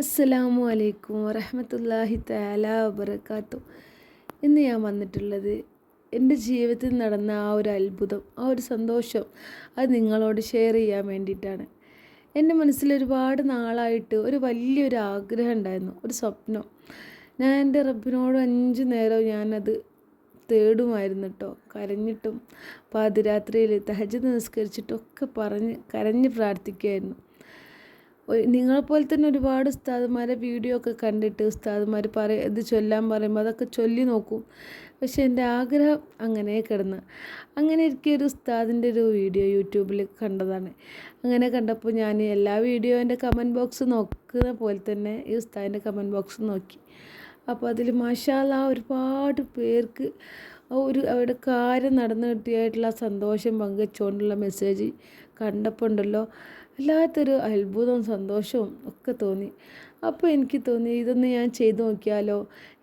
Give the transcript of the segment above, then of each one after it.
അസ്സലാമു അലൈക്കും വറഹമത്തല്ലാഹി തആല വബർക്കാത്തു ഇന്ന് ഞാൻ വന്നിട്ടുള്ളത് എന്റെ ജീവിതത്തിൽ നടന്ന ആ ഒരു അത്ഭുതം ആ ഒരു സന്തോഷം അത് നിങ്ങളോട് ഷെയർ ചെയ്യാൻ വേണ്ടിയിട്ടാണ്. എന്റെ മനസ്സിൽ ഒരുപാട് നാളായിട്ട് ഒരു വലിയൊരു ആഗ്രഹം ഉണ്ടായിരുന്നു ഒരു സ്വപ്നം. ഞാൻ എന്റെ റബ്ബിനോട് അഞ്ച് നേരം ഞാനത് തേടുമായിരുന്നു കേട്ടോ കരഞ്ഞിട്ടും പാതിരാത്രിയിൽ തഹജ് നിസ്കരിച്ചിട്ടും ഒക്കെ പറഞ്ഞ് കരഞ്ഞ് പ്രാർത്ഥിക്കുമായിരുന്നു നിങ്ങളെപ്പോലെ തന്നെ ഒരുപാട് ഉസ്താദുമാരെ വീഡിയോ ഒക്കെ കണ്ടിട്ട് ഉസ്താദുമാർ പറ ഇത് ചൊല്ലാൻ പറയുമ്പോൾ അതൊക്കെ ചൊല്ലി നോക്കും. പക്ഷേ എന്റെ ആഗ്രഹം അങ്ങനെ കിടന്ന്. അങ്ങനെ എനിക്ക് ഒരു ഉസ്താദിന്റെ ഒരു വീഡിയോ യൂട്യൂബിൽ കണ്ടതാണ്. അങ്ങനെ കണ്ടപ്പോൾ ഞാൻ എല്ലാ വീഡിയോന്റെ കമന്റ് ബോക്സ് നോക്കുന്ന പോലെ തന്നെ ഈ ഉസ്താദിന്റെ കമന്റ് ബോക്സ് നോക്കി. അപ്പോൾ അതിൽ മാഷാല ഒരുപാട് പേർക്ക് ഒരു അവരുടെ കാര്യം നടന്നു കിട്ടിയായിട്ടുള്ള സന്തോഷം പങ്കുവെച്ചുകൊണ്ടുള്ള മെസ്സേജ് കണ്ടപ്പോൾ ഉണ്ടല്ലോ വല്ലാത്തൊരു അത്ഭുതവും സന്തോഷവും ഒക്കെ തോന്നി. അപ്പോൾ എനിക്ക് തോന്നി ഇതൊന്ന് ഞാൻ ചെയ്ത് നോക്കിയാലോ?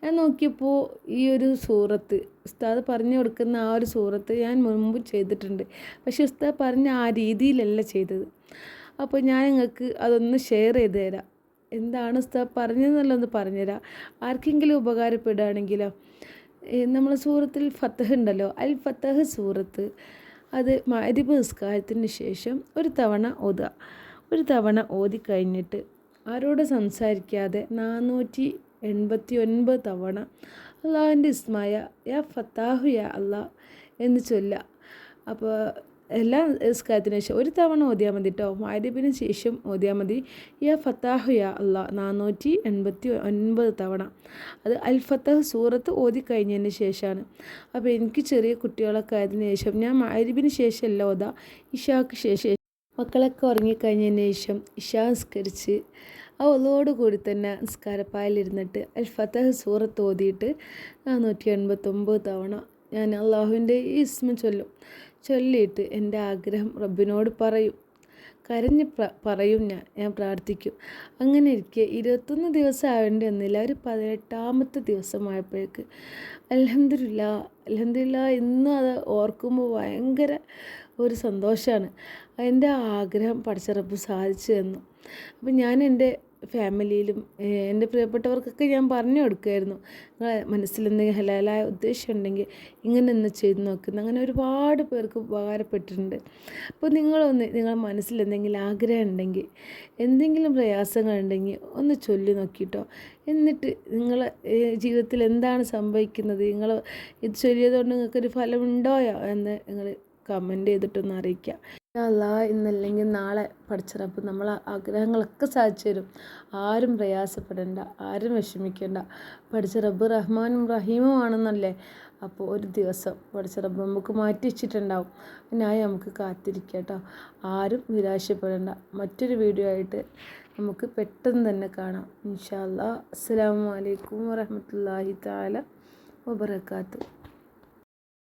ഞാൻ നോക്കിയപ്പോൾ ഈ ഒരു സൂറത്ത് ഉസ്താദ് പറഞ്ഞു കൊടുക്കുന്ന ആ ഒരു സൂറത്ത് ഞാൻ മുൻപ് ചെയ്തിട്ടുണ്ട്. പക്ഷേ ഉസ്താദ് പറഞ്ഞ ആ രീതിയിലല്ല ചെയ്തത്. അപ്പോൾ ഞാൻ നിങ്ങൾക്ക് അതൊന്ന് ഷെയർ ചെയ്ത് തരാം. എന്താണ് ഉസ്താദ് പറഞ്ഞതെന്നുള്ളതൊന്ന് പറഞ്ഞുതരാം. ആർക്കെങ്കിലും ഉപകാരപ്പെടുകയാണെങ്കിലോ. നമ്മൾ സൂറത്തിൽ ഫത്തഹ് ഉണ്ടല്ലോ. അൽ ഫത്തഹ് സൂറത്ത്. അത് മരിബ് നിസ്കാരത്തിന് ശേഷം ഒരു തവണ ഓതുക. ഒരു തവണ ഓതി കഴിഞ്ഞിട്ട് ആരോട് സംസാരിക്കാതെ നാനൂറ്റി എൺപത്തി ഒൻപത് തവണ അള്ളാഹുവിന്റെ ഇസ്മായ യാ ഫത്താഹു യാ അള്ളാഹ് എന്ന് ചൊല്ലുക. അപ്പോൾ എല്ലാ നിസ്കാരത്തിന് ശേഷം ഒരു തവണ ഓതിയാൽ മതി കേട്ടോ മാരിബിന് ശേഷം ഓതിയാൽ മതി. യാ ഫത്താഹു യാ അല്ല നാനൂറ്റി എൺപത്തി ഒൻപത് തവണ. അത് അൽ ഫത്താഹ് സൂറത്ത് ഓതി കഴിഞ്ഞതിന് ശേഷമാണ് അപ്പോൾ എനിക്ക് ചെറിയ കുട്ടികളൊക്കെ ആയതിനു ശേഷം ഞാൻ മാരിബിന് ശേഷമല്ല ഓതാ ഇഷാക്ക് ശേഷം. മക്കളൊക്കെ ഉറങ്ങിക്കഴിഞ്ഞതിന് ശേഷം ഇഷാ നിസ്കരിച്ച് ആ ഒന്നോടുകൂടി തന്നെ നിസ്കാരപ്പായലിരുന്നിട്ട് അൽ ഫത്തഹ് സൂറത്ത് ഓതിയിട്ട് നാനൂറ്റി എൺപത്തൊമ്പത് തവണ ഞാൻ അള്ളാഹുവിന്റെ ഈ ഇസ്മ ചൊല്ലും. ചൊല്ലിയിട്ട് എന്റെ ആഗ്രഹം റബ്ബിനോട് പറയും. കരഞ്ഞ് പറയും ഞാൻ ഞാൻ പ്രാർത്ഥിക്കും. അങ്ങനെ ഇരിക്കെ ഇരുപത്തൊന്ന് ദിവസം ആവേണ്ടി വന്നില്ല. ഒരു പതിനെട്ടാമത്തെ ദിവസമായപ്പോഴേക്ക് അലഹമില്ല അലഹമില്ല ഇന്നും അത് ഓർക്കുമ്പോൾ ഭയങ്കര ഒരു സന്തോഷമാണ് എന്റെ ആഗ്രഹം പഠിച്ചറപ്പ് സാധിച്ചു തന്നു. അപ്പം ഞാൻ എന്റെ ഫാമിലിയിലും എന്റെ പ്രിയപ്പെട്ടവർക്കൊക്കെ ഞാൻ പറഞ്ഞു കൊടുക്കുമായിരുന്നു. മനസ്സിലെന്തെങ്കിലും ഹലാലായ ഉദ്ദേശം ഉണ്ടെങ്കിൽ ഇങ്ങനെ ഒന്ന് ചെയ്ത് നോക്കുന്നു അങ്ങനെ ഒരുപാട് പേർക്ക് ഉപകാരപ്പെട്ടിട്ടുണ്ട്. അപ്പോൾ നിങ്ങളൊന്ന് നിങ്ങളെ മനസ്സിൽ എന്തെങ്കിലും ആഗ്രഹം ഉണ്ടെങ്കിൽ എന്തെങ്കിലും പ്രയാസങ്ങളുണ്ടെങ്കിൽ ഒന്ന് ചൊല്ലി നോക്കിയിട്ടോ എന്നിട്ട് നിങ്ങൾ ജീവിതത്തിൽ എന്താണ് സംഭവിക്കുന്നത്? നിങ്ങൾ ഇത് ചൊല്ലിയതുകൊണ്ട് നിങ്ങൾക്കൊരു ഫലമുണ്ടോയോ എന്ന് നിങ്ങൾ കമന്റ് ചെയ്തിട്ടൊന്ന് അറിയിക്കുക. അല്ല ഇന്നല്ലെങ്കിൽ നാളെ പഠിച്ചിറപ്പ് നമ്മൾ ആഗ്രഹങ്ങളൊക്കെ സാധിച്ചു തരും. ആരും പ്രയാസപ്പെടേണ്ട ആരും വിഷമിക്കേണ്ട. പഠിച്ച റബ്ബ് റഹ്മാനും റഹീമും ആണെന്നല്ലേ? അപ്പോൾ ഒരു ദിവസം പഠിച്ച റബ്ബ് നമുക്ക് മാറ്റി വെച്ചിട്ടുണ്ടാവും. അതിനായി നമുക്ക് കാത്തിരിക്കുക കേട്ടോ. ആരും നിരാശപ്പെടേണ്ട. മറ്റൊരു വീഡിയോ ആയിട്ട് നമുക്ക് പെട്ടെന്ന് തന്നെ കാണാം. ഇൻഷാ അസ്സാം വലൈക്കും വരഹമത്തല്ലാഹി താല വബർക്കാത്തു